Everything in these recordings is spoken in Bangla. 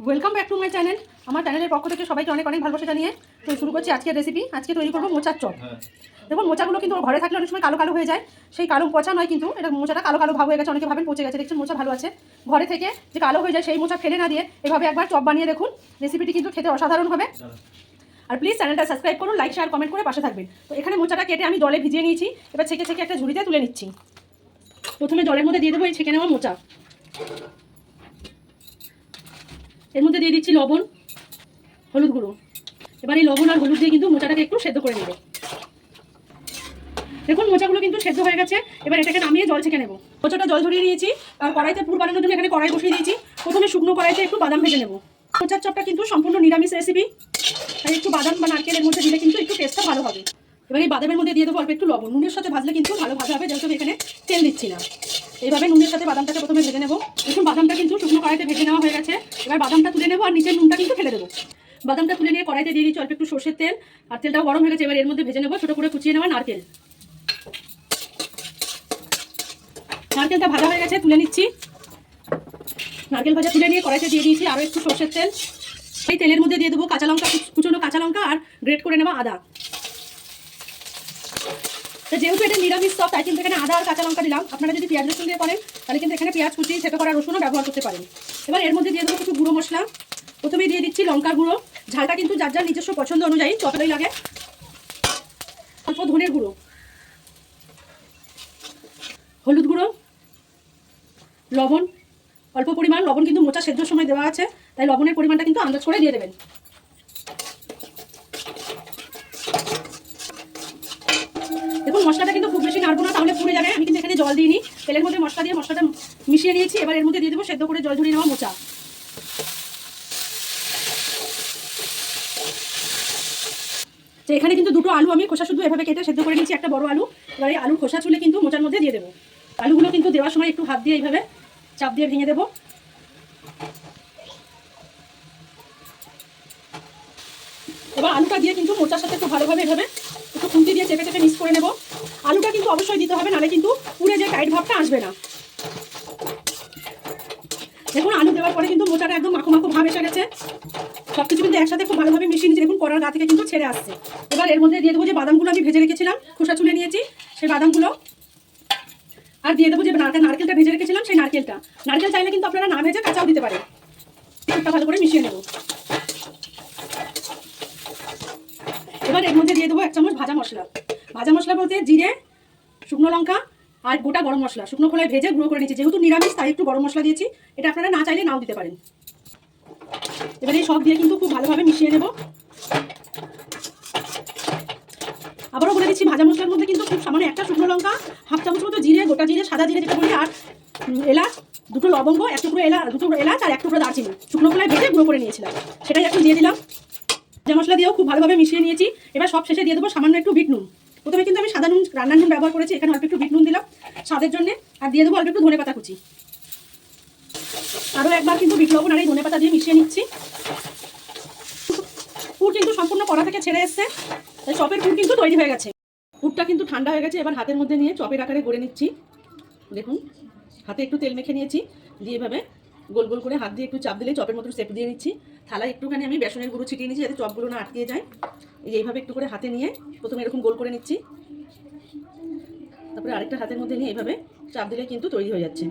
Welcome back to my channel আমার চ্যানেলের পক্ষ থেকে সবাইকে অনেক অনেক ভালোবাসা জানিয়ে তো শুরু করছি আজকের রেসিপি আজকে তৈরি করব মোচার চপ। দেখুন মোচাগুলো কিন্তু ঘরে থাকলে অনেক সময় কালো কালো হয়ে যায়। সেই কালো পচা নয় কিন্তু এটা মোচাটা কালো কালো ভাব হয়ে গেছে অনেকে ভাবেন পচে গেছে। দেখছেন মোচা ভালো আছে। ঘরে থেকে যে কালো হয়ে যায় সেই মোচা ফেলে না দিয়ে এভাবে একবার চপ বানিয়ে দেখুন। রেসিপিটি কিন্তু খেতে অসাধারণ হবে। আর প্লিজ চ্যানেলটা সাবস্ক্রাইব করুন লাইক শেয়ার কমেন্ট করে পাশে থাকবেন। তো এখানে মোচাটা কেটে আমি জলে ভিজিয়ে নিয়েছি। এবার ছেঁকে ছেঁকে একটা ঝুড়িতে তুলে নিচ্ছি। প্রথমে জলের মধ্যে দিয়ে দেবো এই ছেঁকে নেওয়া মোচা। এর মধ্যে দিয়ে দিচ্ছি লবণ, হলুদ গুঁড়ো। এবার এই লবণ আর হলুদ দিয়ে কিন্তু মোচাটাকে একটু সেদ্ধ করে নেব। দেখুন, মোচাগুলো কিন্তু সেদ্ধ হয়ে গেছে। এবার এটাকে নামিয়ে জল ছেঁকে নেব। মোচাটা জল ধরিয়ে নিয়েছি, আর কড়াইতে পুর বানানোর জন্য এখানে কড়াই বসিয়ে দিয়েছি। প্রথমে শুকনো কড়াইতে একটু বাদাম ভেজে নেব। মোচার চপটা কিন্তু সম্পূর্ণ নিরামিষ রেসিপি তাই একটু বাদাম বা নারকেলের মধ্যে দিলে কিন্তু একটু টেস্টটা ভালো হবে। এবার এই বাদামের মধ্যে দিয়ে দেবো অল্প একটু লবণ। নুনের সাথে ভাজলে কিন্তু ভালো ভাজা হবে যেহেতু এখানে তেল দিচ্ছি না। এইভাবে নুনের সাথে বাদামটাকে প্রথমে ভেজে নেব। দেখুন, বাদামটা কিন্তু শুকনো কড়াইতে ভেজে নেওয়া হয়ে গেছে। এবার বাদামটা তুলে নেব আর নিচের নুনটা কিন্তু ফেলে দেবো। বাদামটা তুলে নিয়ে কড়াইতে দিয়ে দিচ্ছি অল্প একটু সর্ষের তেল। আর তেলটাও গরম হয়ে গেছে, এবার এর মধ্যে ভেজে নেব। ছোটো করে কুচিয়ে নেওয়া নারকেল। নারকেলটা ভাজা হয়ে গেছে, তুলে নিচ্ছি। নারকেল ভাজা তুলে নিয়ে কড়াইতে দিয়ে দিয়েছি আরও একটু সর্ষের তেল। এই তেলের মধ্যে দিয়ে দেবো কাঁচা লঙ্কা, কুচ- কুচনো কাঁচা লঙ্কা আর গ্রেট করে নেওয়া আদা। তো যেহেতু এটা নিরামিষ সব তাই কিন্তু এখানে আদা আর কাঁচা লঙ্কা দিলাম। আপনারা যদি পেঁয়াজ রসুন দিয়ে করেন, তাহলে কিন্তু এখানে পেঁয়াজ, কুচি সেটা করা রসুনও ব্যবহার করতে পারেন। এবার এর মধ্যে দিয়ে দেবো কিছু গুঁড়ো মশলা। প্রথমে দিয়ে দিচ্ছি লঙ্কার গুঁড়ো। ঝালটা কিন্তু যার যার নিজস্ব পছন্দ অনুযায়ী চপেই লাগে। অল্প ধনের গুঁড়ো। হলুদ গুঁড়ো। লবণ। অল্প পরিমাণ। লবণ কিন্তু মোচা সেদ্ধর সময় দেওয়া আছে। তাই লবণের পরিমাণটা কিন্তু আন্দাজ করে দিয়ে দেবেন। মশলাটা কিন্তু খুব বেশি নাড়বো না, তাহলে পুড়ে যাবে। আমি কিন্তু এখানে জল দিইনি। তেলের মধ্যে মশলা দিয়ে মশলাটা মিশিয়ে নিয়েছি। এবার এর মধ্যে দিয়ে দেবো সেদ্ধ করে জল ঝরিয়ে নেওয়া মোচা। তো এখানে কিন্তু দুটো আলু আমি খোসা শুধু এভাবে কেটে সেদ্ধ করে নিয়েছি, একটা বড় আলু। এবার এই আলুর খোসা ছুলে কিন্তু মোচার মধ্যে দিয়ে দেবো। আলুগুলো কিন্তু দেওয়ার সময় একটু হাত দিয়ে এইভাবে চাপ দিয়ে ভেঙে দেবো। এবার আলুটা দিয়ে কিন্তু মোচার সাথে একটু ভালোভাবে এভাবে একটু খুন্তি দিয়ে চেপে চেপে মিক্স করে নেব। কিন্তু অবশ্যই দিতে হবে, নাহলে কিন্তু পুড়ে যে টাইট ভাবটা আসবে না। দেখুন, আলু দেওয়ার পরে কিন্তু মোচাটা একদম মাখো মাখো ভাব এসে গেছে। সব কিছু কিন্তু একসাথে খুব ভালোভাবে মিশিয়ে নিয়েছি। দেখুন, কড়ার গা থেকে কিন্তু ছেড়ে আসছে। এবার এর মধ্যে দিয়ে দেবো যে বাদামগুলো আমি ভেজে রেখেছিলাম, খোসা চুলে নিয়েছি সেই বাদামগুলো। আর দিয়ে দেবো যে নারকেল, নারকেলটা ভেজে রেখেছিলাম সেই নারকেলটা। নারকেল চাইলে কিন্তু আপনারা না ভেজে কাঁচাও দিতে পারেন। দুধটা ভালো করে মিশিয়ে নেব। এবার এর মধ্যে দিয়ে দেবো এক চামচ ভাজা মশলা। ভাজা মশলা বলতে জিরে শুকনো লঙ্কা আর গোটা গরম মশলা। শুকনো খোলায় ভেজে গুঁড়ো করে নিচ্ছি যেহেতু নিরামিষ, তাই একটু গরম মশলা দিয়েছি। এটা আপনারা না চাইলে নাও দিতে পারেন। এবার সব দিয়ে কিন্তু খুব ভালোভাবে মিশিয়ে নেব। আবারও বলে দিচ্ছি, ভাজা মশলার মধ্যে কিন্তু খুব সামান্য একটা শুকনো লঙ্কা, হাফ চামচ মতো জিরে, গোটা জিরে, সাদা জিরে যেটা বলি আর এলাচ, দুটো লবঙ্গ, এক টুকরো এলাচ দুটো এলাচ আর এক টুকরো দারচিনি। শুকনো খোলায় ভেজে গুঁড়ো করে নিয়েছিলাম। সেটাই এখন দিয়ে দিলাম। ভাজা মশলা দিয়েও খুব ভালোভাবে মিশিয়ে নিয়েছি। এবার সব শেষে দিয়ে দেবো সামান্য একটু বিট নুন। প্রথমে কিন্তু আমি সাদা নুন রান্নার নুন ব্যবহার করেছি, এখানে অল্প একটু বিট নুন দিলাম স্বাদের জন্য, আর দিয়ে দেবো অল্প একটু ধনে পাতা কুচি। আরও একবার কিন্তু বিট লবণ আর এই ধনে পাতা দিয়ে মিশিয়ে নিচ্ছি। পুর কিন্তু সম্পূর্ণ কড়া থেকে ছেড়ে এসছে, তাই চপের পুর কিন্তু তৈরি হয়ে গেছে। পুরটা কিন্তু ঠান্ডা হয়ে গেছে, এবার হাতের মধ্যে নিয়ে চপের আকারে গড়ে নিচ্ছি। দেখুন, হাতে একটু তেল মেখে নিয়েছি, দিয়ে এভাবে গোল গোল করে হাত দিয়ে একটু চাপ দিলে চপের মতো সেপ দিয়ে নিচ্ছি। থালায় একটুখানি আমি বেসনের গুঁড়ো ছিটিয়ে নিচ্ছি যাতে চপগুলো না আটকে যায়। এই এইভাবে একটু করে হাতে নিয়ে প্রথমে এরকম গোল করে নিচ্ছি। তারপরে আরেকটা হাতের মধ্যে নিয়ে এইভাবে চাপ দিলে কিন্তু তৈরি হয়ে যাচ্ছে।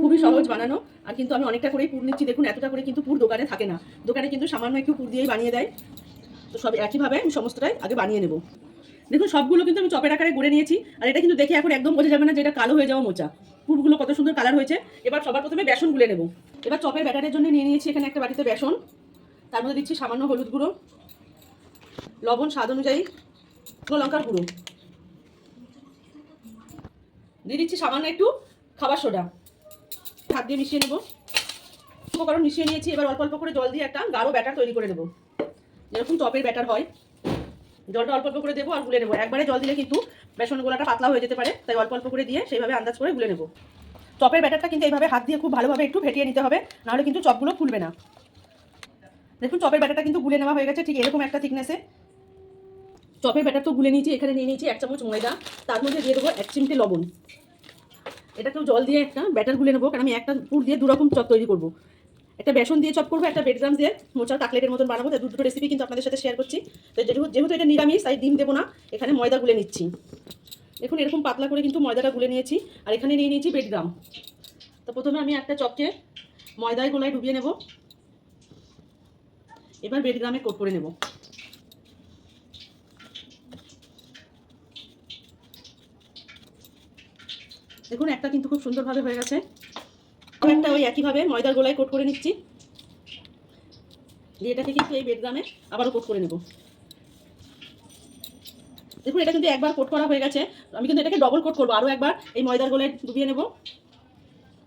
খুবই সহজ বানানো। আর কিন্তু আমি অনেকটা করেই পুর নিচ্ছি। দেখুন, এতটা করে কিন্তু পুর দোকানে থাকে না। দোকানে কিন্তু সামান্য একটু পুর দিয়েই বানিয়ে দেয়। তো সব একইভাবে আমি সমস্তটাই আগে বানিয়ে নেব। দেখুন, সবগুলো কিন্তু আমি চপের আকারে গড়ে নিয়েছি। আর এটা কিন্তু দেখে এখন একদম বোঝা যাবে না যে এটা কালো হয়ে যাওয়া মোচা। পুরগুলো কত সুন্দর কালার হয়েছে। এবার সবার প্রথমে বেসন গুলে নেব। এবার চপের ব্যাটারের জন্য নিয়ে নিয়েছি এখানে একটা বাটিতে বেসন। তার মধ্যে দিচ্ছি সামান্য হলুদ গুঁড়ো, লবণ স্বাদ অনুযায়ী শুকনো লঙ্কার গুঁড়ো। দিয়ে দিচ্ছি সামান্য একটু খাবার সোডা। হাত দিয়ে মিশিয়ে নেব। উপকরণ মিশিয়ে নিয়েছি। এবার অল্প অল্প করে জল দিয়ে একটা গাঢ় ব্যাটার তৈরি করে নেব। যেরকম চপের ব্যাটার হয়। জলটা অল্প অল্প করে দেবো আর গুলে নেব। একবারে জল দিলে কিন্তু বেসন গোলাটা পাতলা হয়ে যেতে পারে, তাই অল্প অল্প করে দিয়ে সেইভাবে আন্দাজ করে গুলে নেব। চপের ব্যাটারটা কিন্তু এইভাবে হাত দিয়ে খুব ভালোভাবে একটু ফেটিয়ে নিতে হবে, নাহলে কিন্তু চপগুলো ফুলবে না। দেখুন, চপের ব্যাটারটা কিন্তু গুলে নেওয়া হয়ে গেছে ঠিক এরকম একটা থিকনেসে চপের ব্যাটার তো গুলে নিয়েছি, এখানে নিয়ে নিয়েছি এক চামচ ময়দা, তার মধ্যে দিয়ে দেবো এক চিমটে লবণ। এটাকেও জল দিয়ে একটা ব্যাটার গুলে নেব, কারণ আমি একটা পুর দিয়ে দু রকম চপ তৈরি করব। একটা বেসন দিয়ে চপ করব, একটা বেডগ্রাম দিয়ে মোচার কাটলেটের মতন বানাবো তাই দুটো রেসিপি কিন্তু আপনাদের সাথে শেয়ার করছি। যেহেতু এটা নিরামিষ, তাই ডিম দেবো না, এখানে ময়দা গুলে নিচ্ছি। দেখুন, এরকম পাতলা করে কিন্তু ময়দাটা গুলে নিয়েছি, আর এখানে নিয়ে নিয়েছি বেডগ্রাম তো প্রথমে আমি একটা চপকে ময়দায় গোলায় ডুবিয়ে নেব। এবার বেডগ্রামে কোট করে নেব। দেখুন, একটা কিন্তু খুব সুন্দরভাবে হয়ে গেছে। একটা ওই একইভাবে ময়দার গোলায় কোট করে নিচ্ছি। দিয়ে এটাকে কিন্তু এই বেডগ্রামে আবারও কোট করে নেব। দেখুন, এটা কিন্তু একবার কোট করা হয়ে গেছে। আমি কিন্তু এটাকে ডবল কোট করব। আরও একবার এই ময়দার গোলায় ডুবিয়ে নেব।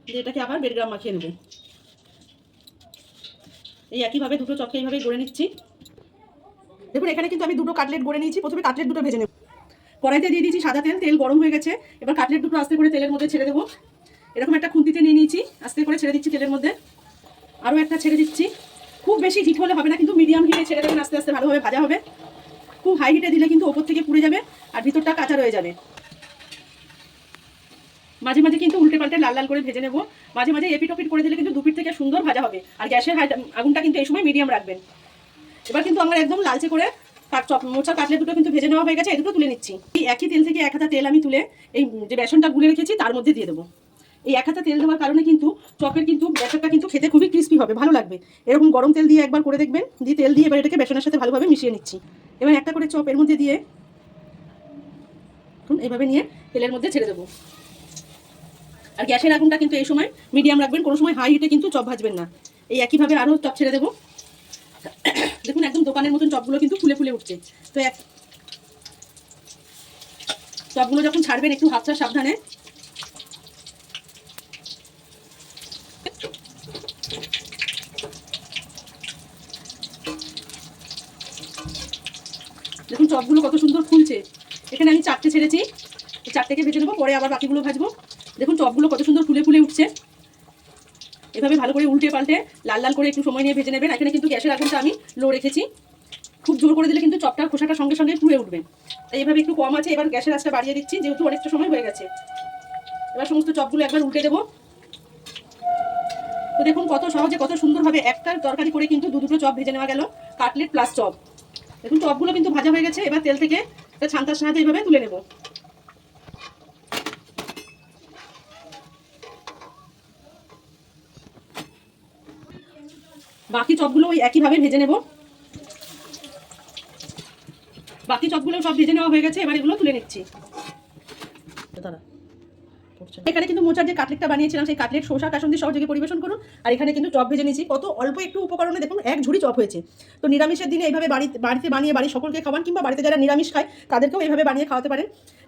দিয়ে এটাকে আবার বেডগ্রাম মাখিয়ে নেব। এই একইভাবে দুটো চপকে এইভাবে গড়ে নিচ্ছি। দেখুন, এখানে কিন্তু আমি দুটো কাটলেট গড়ে নিয়েছি। প্রথমে কাটলেট দুটো ভেজে নেব। কড়াইতে দিয়ে দিয়েছি সাদা তেল। তেল গরম হয়ে গেছে। এবার কাটলেট দুটো আস্তে করে তেলের মধ্যে ছেড়ে দেবো। এরকম একটা খুন্তিতে নিয়ে নিয়েছি, আস্তে করে ছেড়ে দিচ্ছি তেলের মধ্যে। আরও একটা ছেড়ে দিচ্ছি। খুব বেশি হিট হলে হবে না, কিন্তু মিডিয়াম হিটে ছেড়ে দেবেন, আস্তে আস্তে ভালোভাবে ভাজা হবে। খুব হাই হিটে দিলে কিন্তু ওপর থেকে পুড়ে যাবে আর ভিতরটা কাঁচা রয়ে যাবে। মাঝে মাঝে কিন্তু উল্টে পাল্টে লাল লাল করে ভেজে নেব। মাঝে মাঝে এপিট ওপিট করে দিলে কিন্তু দুপিট থেকে সুন্দর ভাজা হবে। আর গ্যাসের আগুনটা কিন্তু এই সময় মিডিয়াম রাখবেন। এবার কিন্তু আমার একদম লালচে করে চপ কাটলেট দুটো কিন্তু ভেজে নেওয়া হয়ে গেছে এই দুটো তুলে নিচ্ছি। এই একই তেল থেকে এক হাতা তেল আমি তুলে এই যে বেসনটা গুলে রেখেছি, তার মধ্যে দিয়ে দেবো। এই এক হাতে তেল দেওয়ার কারণে কিন্তু চপের কিন্তু বেসনটা কিন্তু খেতে খুবই ক্রিস্পি হবে, ভালো লাগবে। এরকম গরম তেল দিয়ে একবার করে দেখবেন, দিয়ে তেল দিয়ে এবার এটাকে বেসনের সাথে ভালোভাবে মিশিয়ে নিচ্ছি। এবার একটা করে চপ এর মধ্যে দিয়ে এইভাবে নিয়ে তেলের মধ্যে ছেড়ে দেবো। আর গ্যাসের আগুনটা কিন্তু এই সময় মিডিয়াম রাখবেন, কোনো সময় হাই হিটে কিন্তু চপ ভাজবেন না। এই একইভাবে আরও চপ ছেড়ে দেবো। দেখুন, একদম দোকানের মতন চপগুলো কিন্তু ফুলে ফুলে উঠছে। তো এক চপগুলো যখন ছাড়বেন, একটু হাতটা সাবধানে দেখুন চপগুলো কত সুন্দর ফুলছে। এখানে আমি চারটে ছেড়েছি। চারটেকে ভেজে নেব, পরে আবার বাকিগুলো ভাজবো। দেখুন, চপগুলো কত সুন্দর ফুলে ফুলে উঠছে। এভাবে ভালো করে উল্টে পাল্টে লাল লাল করে একটু সময় নিয়ে ভেজে নেবেন। এখানে কিন্তু গ্যাসের আগুনটা আমি লো রেখেছি। খুব জোর করে দিলে কিন্তু চপটার খোসাটা সঙ্গে সঙ্গে পুড়ে উঠবে। তাই এভাবে একটু কম আছে। এবার গ্যাসের আঁচটা বাড়িয়ে দিচ্ছি, যেহেতু অনেকটা সময় হয়ে গেছে। এবার সমস্ত চপগুলো একবার উল্টে দেবো। তো দেখুন, কত সহজে, কত সুন্দরভাবে একটা তরকারি করে কিন্তু দু দুটো চপ ভেজে নেওয়া গেল। Cutlet plus chop. দেখুন চপগুলো কিন্তু ভাজা হয়ে গেছে। এবার তেল থেকে ছান্তার সাহায্যে এইভাবে তুলে নেব। বাকি চপগুলো ওই একইভাবে ভেজে নেব। বাকি চপগুলো সব ভেজে নেওয়া হয়ে গেছে, এবার এগুলো তুলে নিচ্ছি। দাঁড়া এখানে কিন্তু মোচার যে কাটলেটটা বানিয়েছিলাম, সেই কাটলেট শসা কাসন দিয়ে সহযোগে পরিবেশন করুন। আর এখানে কিন্তু চপ ভেজে নিয়েছি। কত অল্প একটু উপকরণে দেখুন, এক ঝুড়ি চপ হয়েছে। তো নিরামিষের দিনে এইভাবে বাড়িতে বাড়িতে বানিয়ে বাড়ি সকলকে খাওয়ান, কিংবা বাড়িতে যারা নিরামিষ খায়, তাদেরকেও এইভাবে বানিয়ে খাওয়াতে পারেন।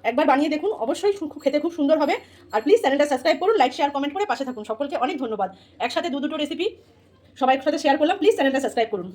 একবার বানিয়ে দেখুন, অবশ্যই খেতে খুব সুন্দর হবে। আর প্লিজ চ্যানেলটা সাবস্ক্রাইব করুন লাইক শেয়ার কমেন্ট করে পাশে থাকুন। সকলকে অনেক ধন্যবাদ। একসাথে দু দুটো রেসিপি সবাই সাথে শেয়ার করলাম। প্লিজ চ্যানেলটা সাবস্ক্রাইব করুন।